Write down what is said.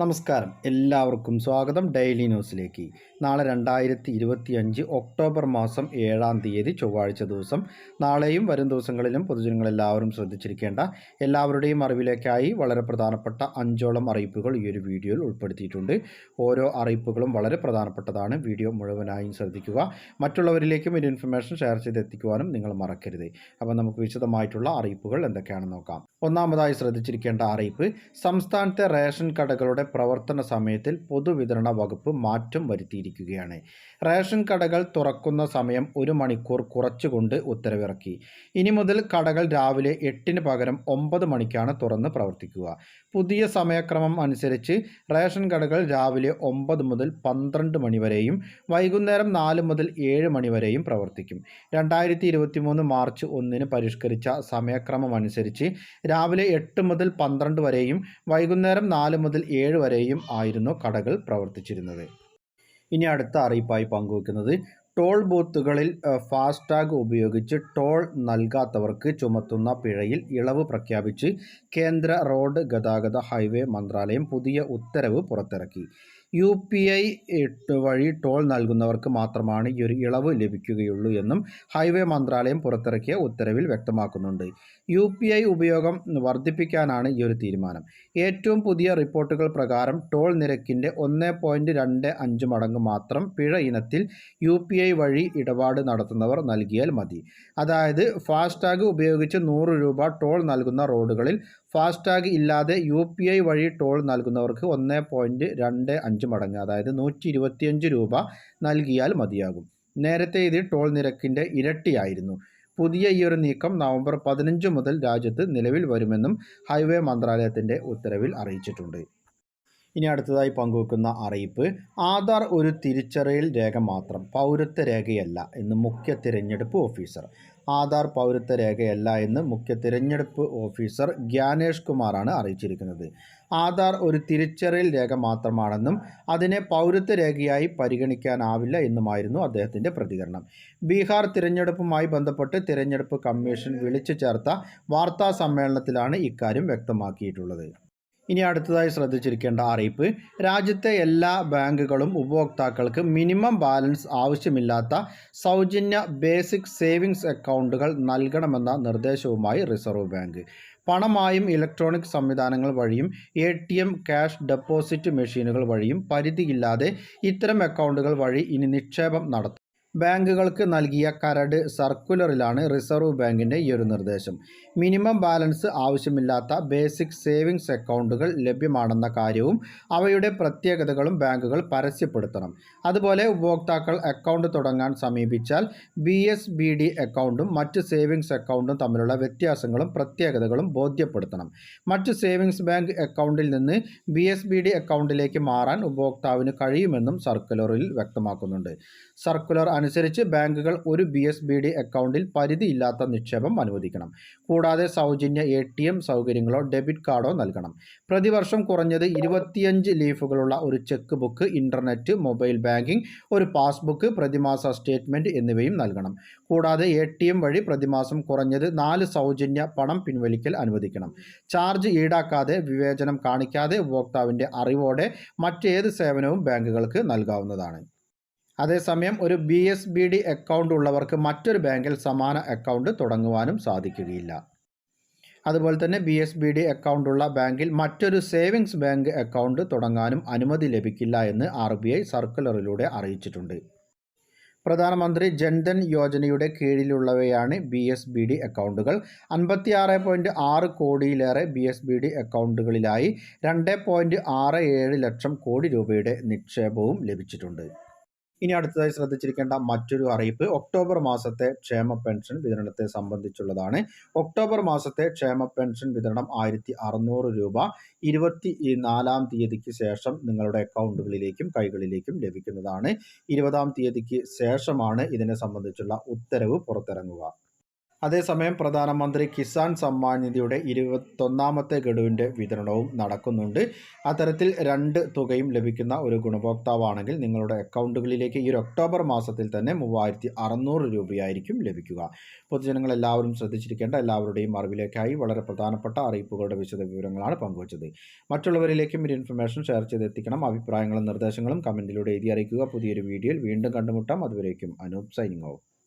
നമസ്കാരം. എല്ലാവർക്കും സ്വാഗതം ഡെയിലി ന്യൂസിലേക്ക്. നാളെ രണ്ടായിരത്തി ഇരുപത്തി അഞ്ച് ഒക്ടോബർ മാസം ഏഴാം തീയതി ചൊവ്വാഴ്ച ദിവസം. നാളെയും വരും ദിവസങ്ങളിലും പൊതുജനങ്ങളെല്ലാവരും ശ്രദ്ധിച്ചിരിക്കേണ്ട എല്ലാവരുടെയും അറിവിലേക്കായി വളരെ പ്രധാനപ്പെട്ട അഞ്ചോളം അറിയിപ്പുകൾ ഈ ഒരു വീഡിയോയിൽ ഉൾപ്പെടുത്തിയിട്ടുണ്ട്. ഓരോ അറിയിപ്പുകളും വളരെ പ്രധാനപ്പെട്ടതാണ്. വീഡിയോ മുഴുവനായും ശ്രദ്ധിക്കുക. മറ്റുള്ളവരിലേക്കും ഒരു ഇൻഫർമേഷൻ ഷെയർ ചെയ്ത് എത്തിക്കുവാനും നിങ്ങൾ മറക്കരുത്. അപ്പോൾ നമുക്ക് വിശദമായിട്ടുള്ള അറിയിപ്പുകൾ എന്തൊക്കെയാണെന്ന് നോക്കാം. ഒന്നാമതായി ശ്രദ്ധിച്ചിരിക്കേണ്ട അറിയിപ്പ് സംസ്ഥാനത്തെ റേഷൻ കടകളുടെ പ്രവർത്തന സമയത്തിൽ പൊതുവിതരണ വകുപ്പ് മാറ്റം വരുത്തിയിരിക്കുകയാണ്. റേഷൻ കടകൾ തുറക്കുന്ന സമയം ഒരു മണിക്കൂർ കുറച്ചുകൊണ്ട് ഉത്തരവിറക്കി. ഇനി മുതൽ കടകൾ രാവിലെ എട്ടിന് പകരം ഒമ്പത് മണിക്കാണ് തുറന്ന് പ്രവർത്തിക്കുക. പുതിയ സമയക്രമം അനുസരിച്ച് റേഷൻ കടകൾ രാവിലെ ഒമ്പത് മുതൽ പന്ത്രണ്ട് മണിവരെയും വൈകുന്നേരം നാല് മുതൽ ഏഴ് മണിവരെയും പ്രവർത്തിക്കും. രണ്ടായിരത്തി മാർച്ച് ഒന്നിന് പരിഷ്കരിച്ച സമയക്രമം അനുസരിച്ച് രാവിലെ എട്ട് മുതൽ പന്ത്രണ്ട് വരെയും വൈകുന്നേരം നാല് മുതൽ ഏഴ് വരെയും ആയിരുന്നു കടകൾ പ്രവർത്തിച്ചിരുന്നത്. ഇനി അടുത്ത അറിയിപ്പായി പങ്കുവെക്കുന്നത് ടോൾ ബൂത്തുകളിൽ ഫാസ്ടാഗ് ഉപയോഗിച്ച് ടോൾ നൽകാത്തവർക്ക് ചുമത്തുന്ന പിഴയിൽ ഇളവ് പ്രഖ്യാപിച്ച് കേന്ദ്ര റോഡ് ഗതാഗത ഹൈവേ മന്ത്രാലയം പുതിയ ഉത്തരവ് പുറത്തിറക്കി. യു പി ഐ വഴി ടോൾ നൽകുന്നവർക്ക് മാത്രമാണ് ഈ ഒരു ഇളവ് ലഭിക്കുകയുള്ളൂ എന്നും ഹൈവേ മന്ത്രാലയം പുറത്തിറക്കിയ ഉത്തരവിൽ വ്യക്തമാക്കുന്നുണ്ട്. യു പി ഐ ഉപയോഗം വർദ്ധിപ്പിക്കാനാണ് ഈ ഒരു തീരുമാനം. ഏറ്റവും പുതിയ റിപ്പോർട്ടുകൾ പ്രകാരം ടോൾ നിരക്കിന്റെ ഒന്ന് പോയിന്റ് രണ്ട് അഞ്ച് മടങ്ങ് മാത്രം പിഴ ഇനത്തിൽ യു പി ഐ വഴി ഇടപാട് നടത്തുന്നവർ നൽകിയാൽ മതി. അതായത് ഫാസ്ടാഗ് ഉപയോഗിച്ച് നൂറ് രൂപ ടോൾ നൽകുന്ന റോഡുകളിൽ ഫാസ്ടാഗ് ഇല്ലാതെ യു പി ഐ വഴി ടോൾ നൽകുന്നവർക്ക് ഒന്ന് പോയിന്റ് രണ്ട് അഞ്ച് മടങ്ങ് അതായത് നൂറ്റി രൂപ നൽകിയാൽ മതിയാകും. നേരത്തെ ഇത് ടോൾ നിരക്കിന്റെ ഇരട്ടിയായിരുന്നു. പുതിയ ഈ ഒരു നീക്കം നവംബർ പതിനഞ്ച് മുതൽ രാജ്യത്ത് നിലവിൽ വരുമെന്നും ഹൈവേ മന്ത്രാലയത്തിന്റെ ഉത്തരവിൽ അറിയിച്ചിട്ടുണ്ട്. ഇനി അടുത്തതായി പങ്കുവെക്കുന്ന അറിയിപ്പ് ആധാർ ഒരു തിരിച്ചറിയൽ രേഖ മാത്രം പൗരത്വ രേഖയല്ല എന്ന് മുഖ്യ തിരഞ്ഞെടുപ്പ് ഓഫീസർ. ആധാർ പൗരത്വ രേഖയല്ല എന്ന് മുഖ്യ തിരഞ്ഞെടുപ്പ് ഓഫീസർ ഗ്യാനേഷ് കുമാറാണ് അറിയിച്ചിരിക്കുന്നത്. ആധാർ ഒരു തിരിച്ചറിയൽ രേഖ മാത്രമാണെന്നും അതിനെ പൗരത്വ രേഖയായി പരിഗണിക്കാനാവില്ല എന്നുമായിരുന്നു അദ്ദേഹത്തിന്റെ പ്രതികരണം. ബീഹാർ തിരഞ്ഞെടുപ്പുമായി ബന്ധപ്പെട്ട് തിരഞ്ഞെടുപ്പ് കമ്മീഷൻ വിളിച്ചു ചേർത്ത വാർത്താ സമ്മേളനത്തിലാണ് ഇക്കാര്യം വ്യക്തമാക്കിയിട്ടുള്ളത്. ഇനി അടുത്തതായി ശ്രദ്ധിച്ചിരിക്കേണ്ട അറിയിപ്പ്. രാജ്യത്തെ എല്ലാ ബാങ്കുകളും ഉപഭോക്താക്കൾക്ക് മിനിമം ബാലൻസ് ആവശ്യമില്ലാത്ത സൗജന്യ ബേസിക് സേവിങ്സ് അക്കൗണ്ടുകൾ നൽകണമെന്ന നിർദ്ദേശവുമായി റിസർവ് ബാങ്ക്. പണമായും ഇലക്ട്രോണിക് സംവിധാനങ്ങൾ വഴിയും A T M cash deposit മെഷീനുകൾ വഴിയും പരിധിയില്ലാതെ ഇത്തരം അക്കൗണ്ടുകൾ വഴി ഇനി നിക്ഷേപം നടത്തും. ബാങ്കുകൾക്ക് നൽകിയ കരട് സർക്കുലറിലാണ് റിസർവ് ബാങ്കിന്റെ ഈ ഒരു നിർദ്ദേശം. മിനിമം ബാലൻസ് ആവശ്യമില്ലാത്ത ബേസിക് സേവിങ്സ് അക്കൗണ്ടുകൾ ലഭ്യമാണെന്ന കാര്യവും അവയുടെ പ്രത്യേകതകളും ബാങ്കുകൾ പരസ്യപ്പെടുത്തണം. അതുപോലെ ഉപഭോക്താക്കൾ അക്കൗണ്ട് തുടങ്ങാൻ സമീപിച്ചാൽ ബി എസ് ബി ഡി അക്കൗണ്ടും മറ്റ് സേവിങ്സ് അക്കൗണ്ടും തമ്മിലുള്ള വ്യത്യാസങ്ങളും പ്രത്യേകതകളും ബോധ്യപ്പെടുത്തണം. മറ്റ് സേവിങ്സ് ബാങ്ക് അക്കൗണ്ടിൽ നിന്ന് ബി എസ് ബി ഡി അക്കൗണ്ടിലേക്ക് മാറാൻ ഉപഭോക്താവിന് കഴിയുമെന്നും സർക്കുലറിൽ വ്യക്തമാക്കുന്നുണ്ട്. സർക്കുലർ അനുസരിച്ച് ബാങ്കുകൾ ഒരു ബി എസ് ബി ഡി അക്കൗണ്ടിൽ പരിധിയില്ലാത്ത നിക്ഷേപം അനുവദിക്കണം. കൂടാതെ സൗജന്യ എ ടി എം സൗകര്യങ്ങളോ ഡെബിറ്റ് കാർഡോ നൽകണം. പ്രതിവർഷം കുറഞ്ഞത് ഇരുപത്തിയഞ്ച് ലീഫുകളുള്ള ഒരു cheque book internet mobile banking ഒരു പാസ്ബുക്ക് പ്രതിമാസ സ്റ്റേറ്റ്മെന്റ് എന്നിവയും നൽകണം. കൂടാതെ എ ടി എം വഴി പ്രതിമാസം കുറഞ്ഞത് നാല് സൗജന്യ പണം പിൻവലിക്കൽ അനുവദിക്കണം. ചാർജ് ഈടാക്കാതെ വിവേചനം കാണിക്കാതെ ഉപഭോക്താവിന്റെ അറിവോടെ മറ്റേത് സേവനവും ബാങ്കുകൾക്ക് നൽകാവുന്നതാണ്. അതേസമയം ഒരു B S B D account ഉള്ളവർക്ക് മറ്റൊരു ബാങ്കിൽ സമാന അക്കൗണ്ട് തുടങ്ങുവാനും സാധിക്കുകയില്ല. അതുപോലെ തന്നെ B S B D account ഉള്ള ബാങ്കിൽ മറ്റൊരു സേവിങ്സ് ബാങ്ക് അക്കൗണ്ട് തുടങ്ങാനും അനുമതി ലഭിക്കില്ല എന്ന് ആർ ബി ഐ സർക്കുലറിലൂടെ അറിയിച്ചിട്ടുണ്ട്. പ്രധാനമന്ത്രി ജൻധൻ യോജനയുടെ കീഴിലുള്ളവയാണ് ബി എസ് ബി ഡി അക്കൗണ്ടുകൾ അൻപത്തി ആറ് പോയിന്റ് ആറ് കോടിയിലേറെ ബി എസ് ബി ഡി അക്കൗണ്ടുകളിലായി രണ്ട് പോയിന്റ് ആറ് ഏഴ് ലക്ഷം കോടി രൂപയുടെ നിക്ഷേപവും ലഭിച്ചിട്ടുണ്ട്. ഇനി അടുത്തതായി ശ്രദ്ധിച്ചിരിക്കേണ്ട മറ്റൊരു അറിയിപ്പ് ഒക്ടോബർ മാസത്തെ ക്ഷേമ പെൻഷൻ വിതരണത്തെ സംബന്ധിച്ചുള്ളതാണ്. ഒക്ടോബർ മാസത്തെ ക്ഷേമ പെൻഷൻ വിതരണം ആയിരത്തി അറുന്നൂറ് രൂപ ഇരുപത്തി നാലാം തീയതിക്ക് ശേഷം നിങ്ങളുടെ അക്കൗണ്ടുകളിലേക്കും കൈകളിലേക്കും ലഭിക്കുന്നതാണ്. ഇരുപതാം തീയതിക്ക് ശേഷമാണ് ഇതിനെ സംബന്ധിച്ചുള്ള ഉത്തരവ് പുറത്തിറങ്ങുക. അതേസമയം പ്രധാനമന്ത്രി കിസാൻ സമ്മാൻ നിധിയുടെ ഇരുപത്തൊന്നാമത്തെ ഗഡുവിന്റെ വിതരണവും നടക്കുന്നുണ്ട്. അത്തരത്തിൽ രണ്ട് തുകയും ലഭിക്കുന്ന ഒരു ഗുണഭോക്താവാണെങ്കിൽ നിങ്ങളുടെ അക്കൗണ്ടുകളിലേക്ക് ഈ ഒരു ഒക്ടോബർ മാസത്തിൽ തന്നെ മൂവായിരത്തി അറുന്നൂറ് രൂപയായിരിക്കും ലഭിക്കുക. പൊതുജനങ്ങൾ എല്ലാവരും ശ്രദ്ധിച്ചിരിക്കേണ്ട എല്ലാവരുടെയും അറിവിലേക്കായി വളരെ പ്രധാനപ്പെട്ട അറിയിപ്പുകളുടെ വിശദ വിവരങ്ങളാണ് പങ്കുവച്ചത്. മറ്റുള്ളവരിലേക്കും ഈ ഇൻഫർമേഷൻ ഷെയർ ചെയ്തെത്തിക്കണം. അഭിപ്രായങ്ങളും നിർദ്ദേശങ്ങളും കമന്റിലൂടെ എഴുതി അറിയിക്കുക. പുതിയൊരു വീഡിയോയിൽ വീണ്ടും കണ്ടുമുട്ടാം. അതുവരേക്കും അനൂപ് സൈനിങ് ഓഫ്.